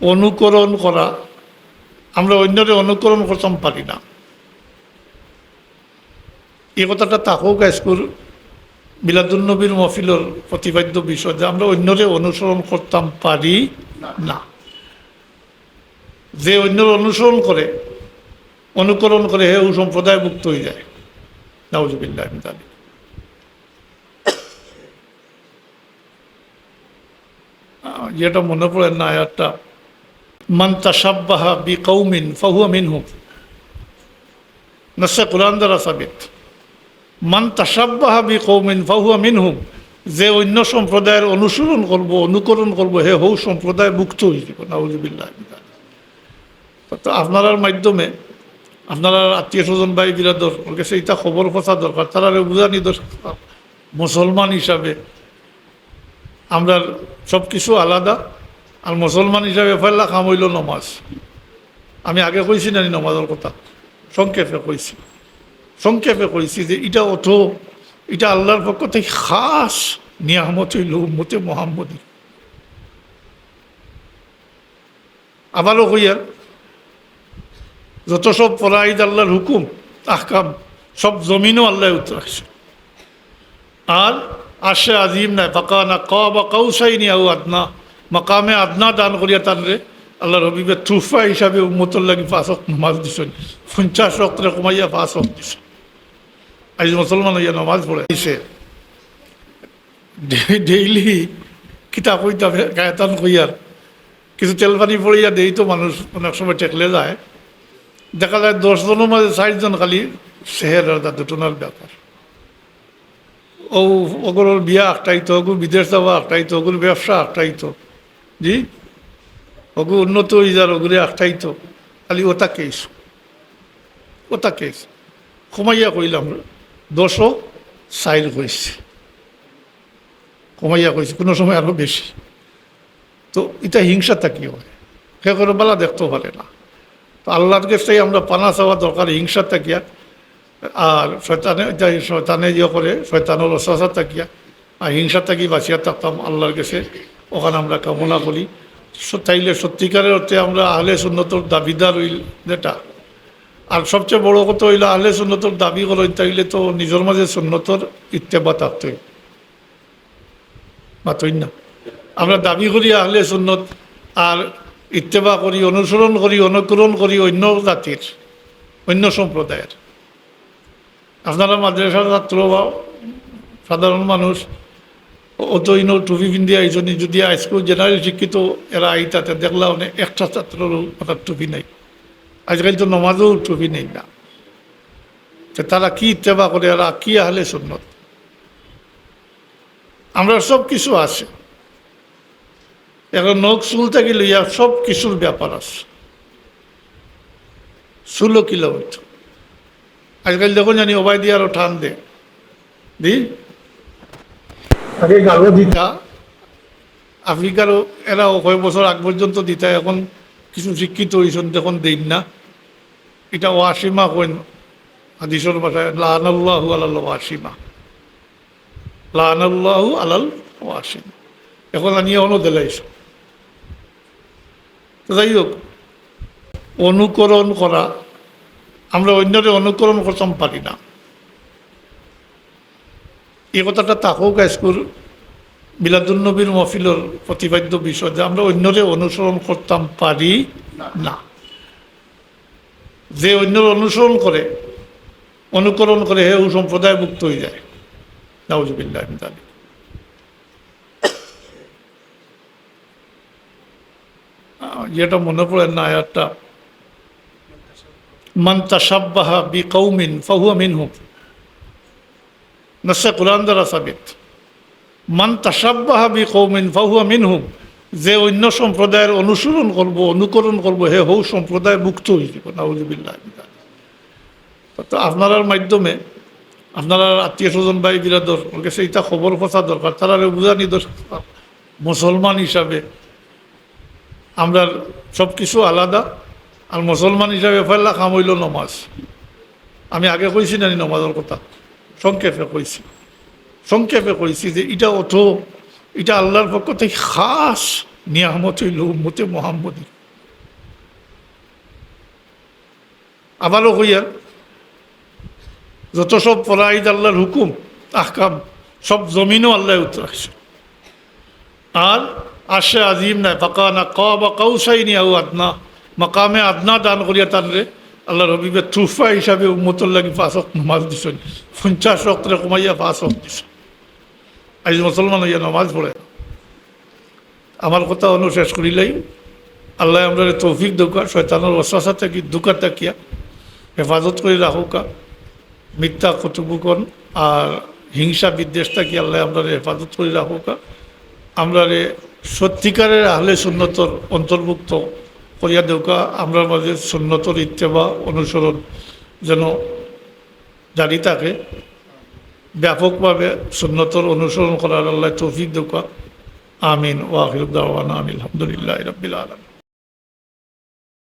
অনুকরণ করা। আমরা অন্যরে অনুকরণ করতাম পারি না। এই কথাটা তাকেও স্কুল বিলাদুলনবীর মফিলর প্রতিপাদ্য বিষয় যে আমরা অন্যরে অনুসরণ করতাম পারি না। যে অন্যর অনুসরণ করে, অনুকরণ করে হে ও সম্প্রদায় মুক্ত হয়ে যায়। নাউজুবিল্লাহ তালি যেটা মনে পড়ে না আয়াতটা মান তাসাব্বাহা বি কৌমিন ফাহুয়া মিনহুম নসে কোরআন দ্বারা সাবিত। মান তাসাব্বাহা বি কৌমিন ফাহুয়া মিনহুম যে অন্য সম্প্রদায়ের অনুসরণ করব, অনুকরণ করব, হে হৌ সম্প্রদায় মুক্ত হয়ে যাব নাউজুবিল্লাহ তো আপনার মাধ্যমে, আপনারা আত্মীয় স্বজন, ভাই বিরাদর ওর কাছে এটা খবর কথা দরকার, তারা বুঝানি দরকার মুসলমান হিসাবে আমরা সব কিছু আলাদা। আর মুসলমান হিসাবে ফেললা খাম হইল নমাজ। আমি আগে কইছি না নমাজের কথা? সংক্ষেপে কইছি। সংক্ষেপে কইছি যে এটা অত, এটা আল্লাহর পক্ষ থেকে খাস নিয়ামত হইল উম্মতে মোহাম্মদী। আবারও কইয়ার যত সব পরাইদ আল্লাহর হুকুম, আহকাম, সব জমিনও আল্লাহ উতরাকছে আর আসে আজিম নাই ফাঁকা না ক বা কাউসাইনি আউ আদনা। মাকামে আদনা দান করিয়া তানরে আল্লাহ রবিবে তুফা হিসাবে উম্মতর লাগি পাঁচ হক নমাজ দিছেন। পঞ্চাশ রক্তরে কমাইয়া পাঁচ হক দিছে আজ মুসলমান হইয়া নমাজ পড়ে। দিছে। ডেইলি কিতাব হইতা গায়তান কইয়ার। কিছু তেল পানি পড়িয়া দেই তো মানুষ অনেক সময় টেকলে যায়। দেখা যায় দশজনের মাঝে ষাটজন খালি সেহের আর দুটনার ব্যাপার। ও ওগুলোর বিয়া আটটাইতো ওগু বিদেশ যাওয়া আটটাইতো ওগুলো ব্যবসা আটটাইতো জি? ওগু উন্নত হয়ে যার ওগুলো আটটাইতো খালি ওটা কেস ওটা কেস কমাইয়া কইলাম, দশও সাইল কইছে। কমাইয়া কইছে, কোনো সময় আরও বেশি। তো এটা হিংসা থাকি হয়? সে করে বেলা দেখতেও পারে না। তো আল্লাহর কাছে আমরা পানা চাওয়া দরকার হিংসা থাকিয়া আর? শয়তানে যাই শয়তানে ইয়ে করে, শয়তানের অসাসা থাকিয়া আর? হিংসা থাকি বাঁচিয়া থাকতাম আল্লাহর কাছে? ওখানে আমরা কামনা করি। তাইলে সত্যিকারের অর্থে আমরা আহলে সুন্নতর দাবিদার হইল যেটা আর সবচেয়ে বড় কথা হইল আহলে সুন্নতর দাবি করেন, তাইলে তো নিজের মাঝে সুন্নতর ইত্তেবা থাকতে মাতই না আমরা দাবি করি আহলে সুন্নত, আর ইত্তেবা করি, অনুসরণ করি, অনুকরণ করি অন্য জাতির, অন্য সম্প্রদায়ের। আপনারা মাদ্রাসার ছাত্র বা সাধারণ মানুষ অত ইনো টুপি পিন্ধি আইসনি যদি হাইস্কুল জেনারেল শিক্ষিত এরা আইতাতে দেখলা অনেক একটা ছাত্ররও মাথার টুপি নাই। আজকাল তো নমাজও টুপি নেই না। তারা কি ইত্তেবা করে এরা কি আহলে সুন্নত আমরা সব কিছু আছে। এখন নখ চুল থেকে লইয়া সব কিছুর ব্যাপার আছে। চুলও কিলো হইতো আজকাল দেখুন জানি ওবাই দিয়ে আরও ঠান দে। দি আগে গালো দিতা। আফ্রিকারও এরা কয়েক বছর আগ পর্যন্ত দিতা এখন কিছু শিক্ষিত হয়েছেন দেখুন দিন না। এটা ওয়াসিমা কইন হাদিসর ভাষায় লাহানাল্লাহু আলাল ওয়াসিমা লাহানাল্লাহু আলাল ওয়াসিমা এখন আনি এখনও দিলাইছ। যাই হোক অনুকরণ করা আমরা অন্যরে অনুকরণ করতাম পারি না। এই কথাটা তাকেও স্কুল বিলাদুলনবীর মফিলর প্রতিপাদ্য বিষয় যে আমরা অন্যরে অনুসরণ করতাম পারি না। যে অন্যর অনুসরণ করে, অনুকরণ করে হে ও সম্প্রদায় মুক্ত হয়ে যায়। নাউজুবিল্লাহ তালি যেটা মনে পড়ে না আয়াতটা, মান তাসাব্বাহা বি কৌমিন ফাহুয়া মিনহুম। নসে কোরআন দ্বারা সাবিত। মান তাসাব্বাহা বি কৌমিন ফাহুয়া মিনহুম, যে অন্য সম্প্রদায়ের অনুসরণ করব, অনুকরণ করব, হে হৌ সম্প্রদায় মুক্ত হয়ে যাব নাউজুবিল্লাহ তো আপনার মাধ্যমে, আপনারা আত্মীয় স্বজন, ভাই বিরাদর ওর কাছে এটা খবর কথা দরকার, তারা বুঝানি দরকার মুসলমান হিসাবে আমরা সব কিছু আলাদা, আর মুসলমান হিসাবে ফেললা খাম হইল নমাজ। আমি আগে কইছি না নমাজের কথা। সংক্ষেপে কইছি। সংক্ষেপে কইছি যে এটা অত, এটা আল্লাহর পক্ষ থেকে খাস নিয়ামত হইল উম্মতে মোহাম্মদী। আবারও কইয়ার যত সব ফরাইদ আল্লাহর হুকুম, আহকাম, সব জমিনও আল্লাহ উত্তরাইছে আর আসে আজিম নাই পাকা না বা কাউসাইনি আউ আদনা, মাকামে আদনা দান করিয়া টানলে আল্লাহ রবিবে তুফা হিসাবে উম্মতর লাগি পাঁচ অক্ট নমাজ দিছেন। পঞ্চাশ অক্টরে কমাইয়া পাঁচ অক্ট দিছে আজ মুসলমান হইয়া নমাজ পড়ে। আমার কথা অনু শেষ করিলাই আল্লাহ আমরা তৌফিক দোকা শয়তানোর ওসাসা থেকে, দুকা তাকিয়া হেফাজত করে রাখুকা। মিথ্যা কটুকুকন আর হিংসা বিদ্বেষ থাকি আল্লাহ আমরা হেফাজত করে রাখুকা। আমরা সত্যিকারের আহলে সুন্নতর অন্তর্ভুক্ত করিয়া দেউকা আমরা মাঝে সুন্নতর ইত্তেবা অনুসরণ যেন জারি থাকে, ব্যাপকভাবে সুন্নতর অনুসরণ করার আল্লাহ তৌফিক দেউকা আমিন। ওয়াহির আমিন আলহামদুলিল্লাহ রবিল আলম